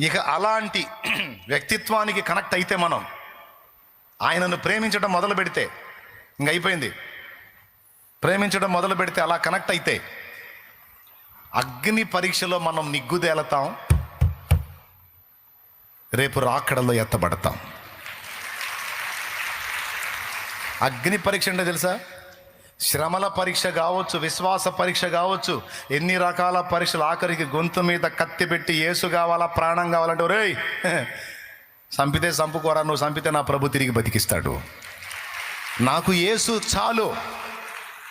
ఇక అలాంటి వ్యక్తిత్వానికి కనెక్ట్ అయితే మనం ఆయనను ప్రేమించడం మొదలు పెడితే ఇంక అయిపోయింది. ప్రేమించడం మొదలు పెడితే అలా కనెక్ట్ అయితే అగ్ని పరీక్షలో మనం నిగ్గుదేలతాం రేపు రాకడలో ఎత్తబడతాం. అగ్ని పరీక్ష అంటే తెలుసా? శ్రమల పరీక్ష కావచ్చు విశ్వాస పరీక్ష కావచ్చు ఎన్ని రకాల పరీక్షలు ఆఖరికి గొంతు మీద కత్తి పెట్టి ఏసు కావాలా ప్రాణం కావాలంటే రే చంపితే చంపుకోరా నువ్వు చంపితే నా ప్రభు తిరిగి బతికిస్తాడు. నాకు ఏసు చాలు.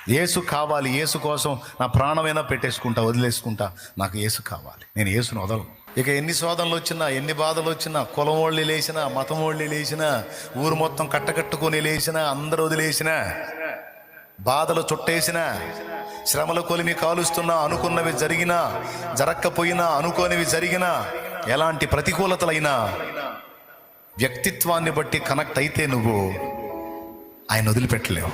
ఏసు కావాలి ఏసు కోసం నా ప్రాణమైనా పెట్టేసుకుంటా వదిలేసుకుంటా నాకు ఏసు కావాలి. నేను ఏసును వదలను. ఇక ఎన్ని శోధనలు వచ్చినా ఎన్ని బాధలు వచ్చినా కులం వాళ్ళు లేచినా మతం వాళ్ళు లేచినా ఊరు మొత్తం కట్టకట్టుకొని లేచినా అందరూ వదిలేసినా బాధలు చుట్టేసిన శ్రమల కొలిమి కాలుస్తున్నా అనుకున్నవి జరిగినా జరక్కపోయినా అనుకోనివి జరిగినా ఎలాంటి ప్రతికూలతలైనా వ్యక్తిత్వాన్ని బట్టి కనెక్ట్ అయితే నువ్వు ఆయన వదిలిపెట్టలేవు.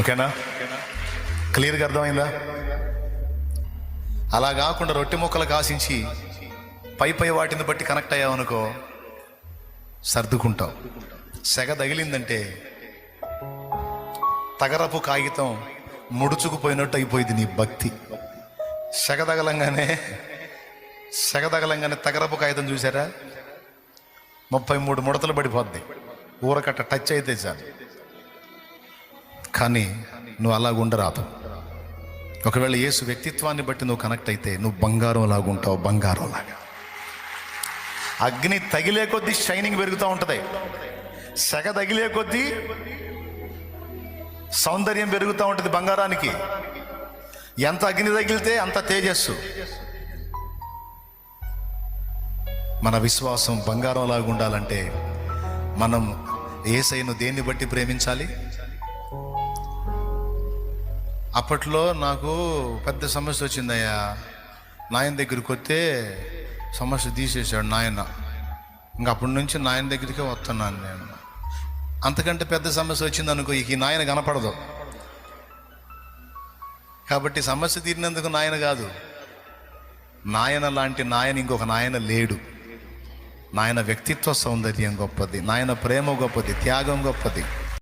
ఓకేనా? క్లియర్గా అర్థమైందా? అలా కాకుండా రొట్టె ముక్కలకు ఆశించి పై పై వాటిని బట్టి కనెక్ట్ అయ్యావనుకో సర్దుకుంటావు. సెగ తగిలిందంటే తగరపు కాగితం ముడుచుకుపోయినట్టు అయిపోయింది నీ భక్తి. సెగదగలంగానే సెగదగలంగానే తగరపు కాగితం చూసారా? ముప్పై మూడు ముడతలు పడిపోద్ది. ఊరకట్ట టచ్ అయితే చాలు. కానీ నువ్వు అలాగ ఉండరాదు ఒకవేళ యేసు వ్యక్తిత్వాన్ని బట్టి నువ్వు కనెక్ట్ అయితే నువ్వు బంగారం లాగుంటావు బంగారం లాగా అగ్ని తగిలే కొద్దీ షైనింగ్ పెరుగుతూ ఉంటుంది. సెగ తగిలే కొద్దీ సౌందర్యం పెరుగుతూ ఉంటుంది బంగారానికి. ఎంత అగ్ని తగిలితే అంత తేజస్సు. మన విశ్వాసం బంగారం లాగా ఉండాలంటే మనం ఏసైను దేన్ని బట్టి ప్రేమించాలి? అప్పట్లో నాకు పెద్ద సమస్య వచ్చిందయ్యా. నాయన దగ్గరికి వస్తే సమస్య తీసేశాడు నాయన. ఇంకా అప్పటి నుంచి నాయన దగ్గరికే వస్తున్నాను నేను. అంతకంటే పెద్ద సమస్య వచ్చింది అనుకో ఇక ఈ నాయన కనపడదు. కాబట్టి సమస్య తీరినందుకు నాయన కాదు. నాయన లాంటి నాయన ఇంకొక నాయన లేడు. నాయన వ్యక్తిత్వ సౌందర్యం గొప్పది. నాయన ప్రేమ గొప్పది. త్యాగం గొప్పది.